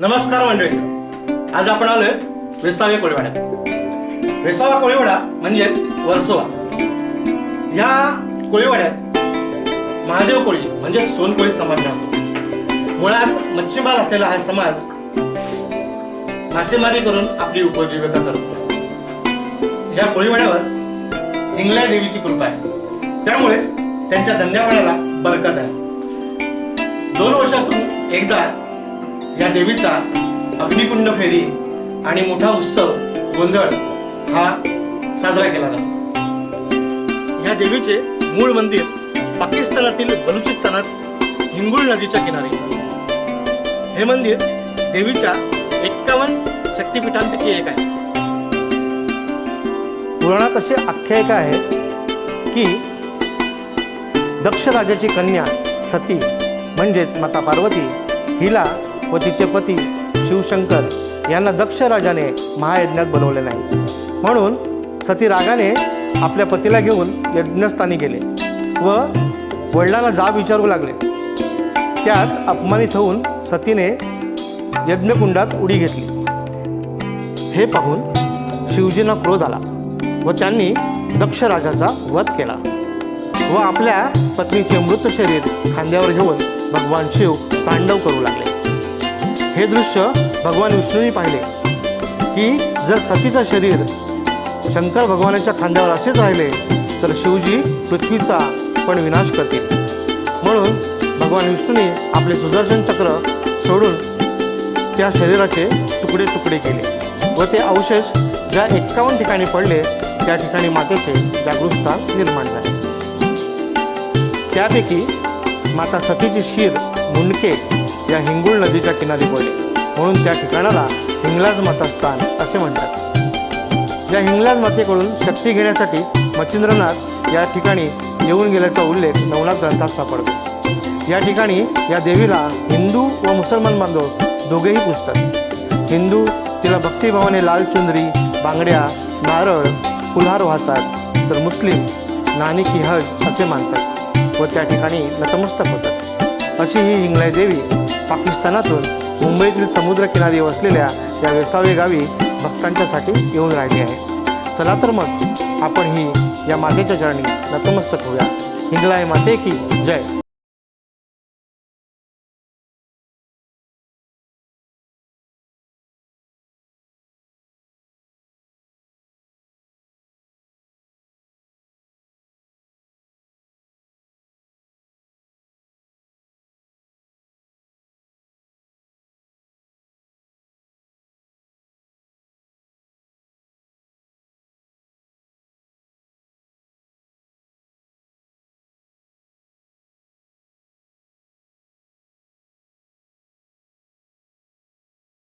नमस्कार मंडळी. आज आपण आलोय वेसावे कोळीवाड्यात. वेसावा कोळीवाडा म्हणजेच वर्सोवा. ह्या कोळीवाड्यात महादेव कोळी म्हणजे सोनकोळी समाज राहतो. मुळात मच्छीमार असलेला हा समाज मासेमारी करून आपली उपजीविका करतो. या कोळीवाड्यावर हिंगल्या देवीची कृपा आहे. त्यामुळेच त्यांच्या धंद्यापणाला बरकत आहे. दोन वर्षातून एकदा या देवीचा अग्निकुंड फेरी आणि मोठा उत्सव गोंधळ हा साजरा केला जातो. या देवीचे मूळ मंदिर पाकिस्तानातील बलुचिस्तानात हिंगुळ नदीच्या किनारी. हे मंदिर देवीच्या एक्कावन्न शक्तिपीठांपैकी एक आहे. पुराणात अशी आख्यायिका आहे की दक्ष राजाची कन्या सती म्हणजेच माता पार्वती हिला व तिचे पती शिवशंकर यांना दक्ष राजाने महायज्ञात बनवले नाही. म्हणून सती रागाने आपल्या पतीला घेऊन यज्ञस्थानी गेले व वडिलांना जाब विचारू लागले. त्यात अपमानित होऊन सतीने यज्ञकुंडात उडी घेतली. हे पाहून शिवजींना क्रोध आला व त्यांनी दक्ष राजाचा वध केला व आपल्या पत्नीचे मृत शरीर खांद्यावर घेऊन भगवान शिव तांडव करू लागले. हे दृश्य भगवान विष्णूंनी पाहिले. की जर सतीचं शरीर शंकर भगवानाच्या खांद्यावर असेच राहिले तर शिवजी पृथ्वीचा पण विनाश करतील. म्हणून भगवान विष्णूने आपले सुदर्शन चक्र सोडून त्या शरीराचे तुकडे तुकडे केले व ते अवशेष ज्या एक्कावन्न ठिकाणी पडले त्या ठिकाणी मातेचे जागरूकता निर्माण झाली. त्यापैकी माता सतीची शीर मुंडके या हिंगुळ नदीच्या किनारी पडले. म्हणून त्या ठिकाणाला हिंगलाज माता स्थान असे म्हणतात. या हिंगलाज मातेकडून शक्ती घेण्यासाठी मच्छिंद्रनाथ या ठिकाणी येऊन गेल्याचा उल्लेख नवनाथ ग्रंथात सापडतो. या ठिकाणी या देवीला हिंदू व मुसलमान बांधव दोघेही पुजतात. हिंदू तिला भक्तिभावाने लाल चुंदरी बांगड्या नारळ फुलहार वाहतात. तर मुस्लिम नानी की हज असे मानतात व त्या ठिकाणी नतमस्तक होतात. अशी ही हिंगलाय देवी पाकिस्तानातून मुंबईतील समुद्रकिनारी वसलेल्या या वेसावे गावी भक्तांच्यासाठी येऊन राहिली आहे. चला तर मग आपण ही या मातेच्या चरणी नतमस्तक होऊया. हिंगलाय माते की जय.